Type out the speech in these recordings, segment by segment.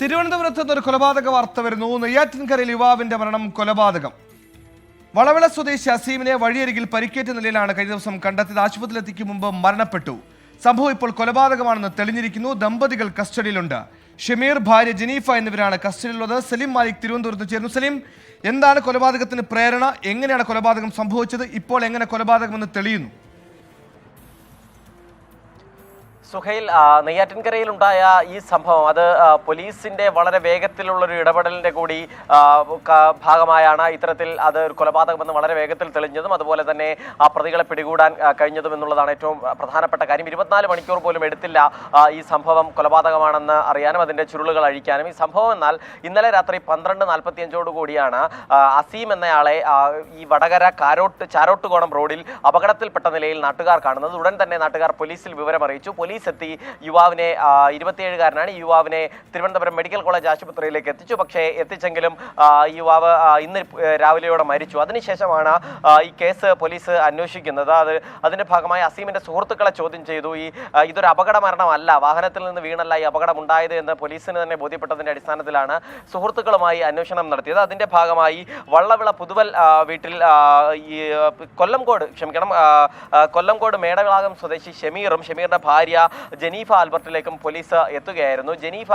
തിരുവനന്തപുരത്ത് നിന്ന് ഒരു കൊലപാതക വാർത്ത വരുന്നു. നെയ്യാറ്റിൻകരയിൽ യുവാവിന്റെ മരണം കൊലപാതകം. വളവിള സ്വദേശി അസീമിനെ വഴിയരികിൽ പരിക്കേറ്റ നിലയിലാണ് കഴിഞ്ഞ ദിവസം കണ്ടെത്തിയത്. ആശുപത്രിയിൽ എത്തിക്കും മുമ്പ് മരണപ്പെട്ടു. സംഭവം ഇപ്പോൾ കൊലപാതകമാണെന്ന് തെളിഞ്ഞിരിക്കുന്നു. ദമ്പതികൾ കസ്റ്റഡിയിലുണ്ട്. ഷമീർ ഭാര്യ ജനീഫ എന്നിവരാണ് കസ്റ്റഡിയിലുള്ളത്. സലീം മാലിക് തിരുവനന്തപുരത്ത് ചേർന്നു സലീം എന്താണ് കൊലപാതകത്തിന് പ്രേരണ? എങ്ങനെയാണ് കൊലപാതകം സംഭവിച്ചത്? ഇപ്പോൾ എങ്ങനെ കൊലപാതകമെന്ന് തെളിയുന്നു? സുഹൈൽ നെയ്യാറ്റിൻകരയിൽ ഉണ്ടായ ഈ സംഭവം അത് പോലീസിന്റെ വളരെ വേഗത്തിലുള്ളൊരു ഇടപെടലിന്റെ കൂടി ഭാഗമായാണ് ഇത്തരത്തിൽ അത് ഒരു കൊലപാതകമെന്ന് വളരെ വേഗത്തിൽ തെളിഞ്ഞതും അതുപോലെ തന്നെ ആ പ്രതികളെ പിടികൂടാൻ കഴിഞ്ഞതും എന്നുള്ളതാണ് ഏറ്റവും പ്രധാനപ്പെട്ട കാര്യം. ഇരുപത്തിനാല് മണിക്കൂർ പോലും എടുത്തില്ല ഈ സംഭവം കൊലപാതകമാണെന്ന് അറിയാനും അതിന്റെ ചുരുളുകൾ അഴിക്കാനും. ഈ സംഭവം എന്നാൽ ഇന്നലെ രാത്രി പന്ത്രണ്ട് നാൽപ്പത്തിയഞ്ചോട് കൂടിയാണ് അസീം എന്നയാളെ ഈ വടകര കാരോട്ട് ചാരോട്ടുകോണം റോഡിൽ അപകടത്തിൽപ്പെട്ട നിലയിൽ നാട്ടുകാർ കാണുന്നത്. ഉടൻ തന്നെ നാട്ടുകാർ പോലീസിൽ വിവരം അറിയിച്ചു പോലീസ് എത്തി യുവാവിനെ ഇരുപത്തിയേഴുകാരനാണ്. യുവാവിനെ തിരുവനന്തപുരം മെഡിക്കൽ കോളേജ് ആശുപത്രിയിലേക്ക് എത്തിച്ചു. പക്ഷേ എത്തിച്ചെങ്കിലും യുവാവ് ഇന്ന് രാവിലെയോടെ മരിച്ചു. അതിനുശേഷമാണ് ഈ കേസ് പോലീസ് അന്വേഷിക്കുന്നത്. അത് അതിന്റെ ഭാഗമായി അസീമിന്റെ സുഹൃത്തുക്കളെ ചോദ്യം ചെയ്തു. ഈ ഇതൊരു അപകട മരണമല്ല വാഹനത്തിൽ നിന്ന് വീണല്ല ഈ അപകടം ഉണ്ടായത് എന്ന് പോലീസിന് തന്നെ ബോധ്യപ്പെട്ടതിന്റെ അടിസ്ഥാനത്തിലാണ് സുഹൃത്തുക്കളുമായി അന്വേഷണം നടത്തിയത്. അതിന്റെ ഭാഗമായി വള്ളവിള പുതുവൽ വീട്ടിൽ ഈ കൊല്ലംകോട് ക്ഷമിക്കണം കൊല്ലംകോട് മേടവിളാകം സ്വദേശി ഷമീറും ഷമീറിന്റെ ഭാര്യ ജനീഫ ആൽബർട്ടിലേക്കും പോലീസ് എത്തുകയായിരുന്നു. ജനീഫ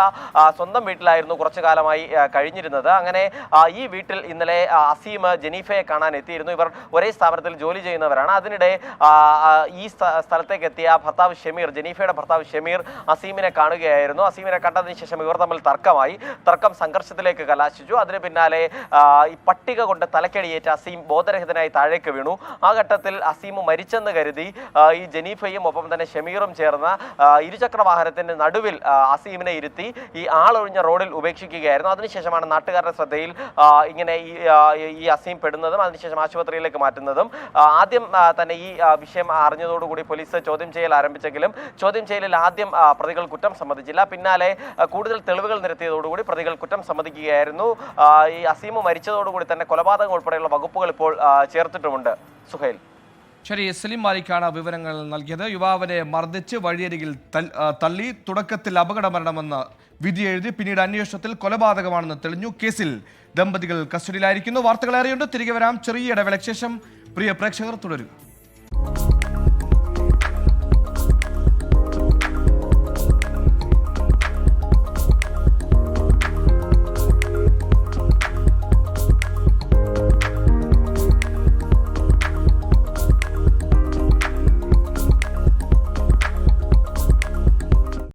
സ്വന്തം വീട്ടിലായിരുന്നു കുറച്ചു കാലമായി കഴിഞ്ഞിരുന്നത്. അങ്ങനെ ഈ വീട്ടിൽ ഇന്നലെ അസീം ജനീഫയെ കാണാൻ എത്തിയിരുന്നു. ഇവർ ഒരേ സ്ഥാപനത്തിൽ ജോലി ചെയ്യുന്നവരാണ്. അതിനിടെ ഈ സ്ഥ- സ്ഥലത്തേക്ക് എത്തിയ ഭർത്താവ് ഷമീർ ജനീഫയുടെ ഭർത്താവ് ഷമീർ അസീമിനെ കാണുകയായിരുന്നു. അസീമിനെ കണ്ടതിന് ശേഷം ഇവർ തമ്മിൽ തർക്കമായി. തർക്കം സംഘർഷത്തിലേക്ക് കലാശിച്ചു. അതിന് പിന്നാലെ ഈ പട്ടിക കൊണ്ട് തലക്കടിയേറ്റ അസീം ബോധരഹിതനായി താഴേക്ക് വീണു. ആ ഘട്ടത്തിൽ അസീം മരിച്ചെന്ന് കരുതി ഈ ജനീഫയും ഒപ്പം തന്നെ ഷമീറും ചേർന്ന് ഇരുചക്ര വാഹനത്തിന്റെ നടുവിൽ അസീമിനെ ഇരുത്തി ഈ ആളൊഴിഞ്ഞ റോഡിൽ ഉപേക്ഷിക്കുകയായിരുന്നു. അതിനുശേഷമാണ് നാട്ടുകാരുടെ ശ്രദ്ധയിൽ ഇങ്ങനെ ഈ അസീം പെടുന്നതും അതിനുശേഷം ആശുപത്രിയിലേക്ക് മാറ്റുന്നതും. ആദ്യം തന്നെ ഈ വിഷയം അറിഞ്ഞതോടുകൂടി പോലീസ് ചോദ്യം ചെയ്യൽ ആരംഭിച്ചെങ്കിലും ചോദ്യം ചെയ്യലിൽ ആദ്യം പ്രതികൾ കുറ്റം സമ്മതിച്ചില്ല. പിന്നാലെ കൂടുതൽ തെളിവുകൾ നിരത്തിയതോടുകൂടി പ്രതികൾ കുറ്റം സമ്മതിക്കുകയായിരുന്നു. ഈ അസീമ് മരിച്ചതോടുകൂടി തന്നെ കൊലപാതകം ഉൾപ്പെടെയുള്ള വകുപ്പുകൾ ഇപ്പോൾ ചേർത്തിട്ടുമുണ്ട്. സുഹൈൽ. ശരി സലിം മാലിക്കാണ് വിവരങ്ങൾ നൽകിയത്. യുവാവിനെ മർദ്ദിച്ച് വഴിയരികിൽ തള്ളി. തുടക്കത്തിൽ അപകട മരണമെന്ന് വിധി എഴുതി. പിന്നീട് അന്വേഷണത്തിൽ കൊലപാതകമാണെന്ന് തെളിഞ്ഞു. കേസിൽ ദമ്പതികൾ കസ്റ്റഡിയിലായിരിക്കുന്നു. വാർത്തകൾ ഏറെയുണ്ട്. തിരികെ വരാം. ചെറിയ ഇടവേളയ്ക്ക് ശേഷം പ്രിയ പ്രേക്ഷകർ തുടരുക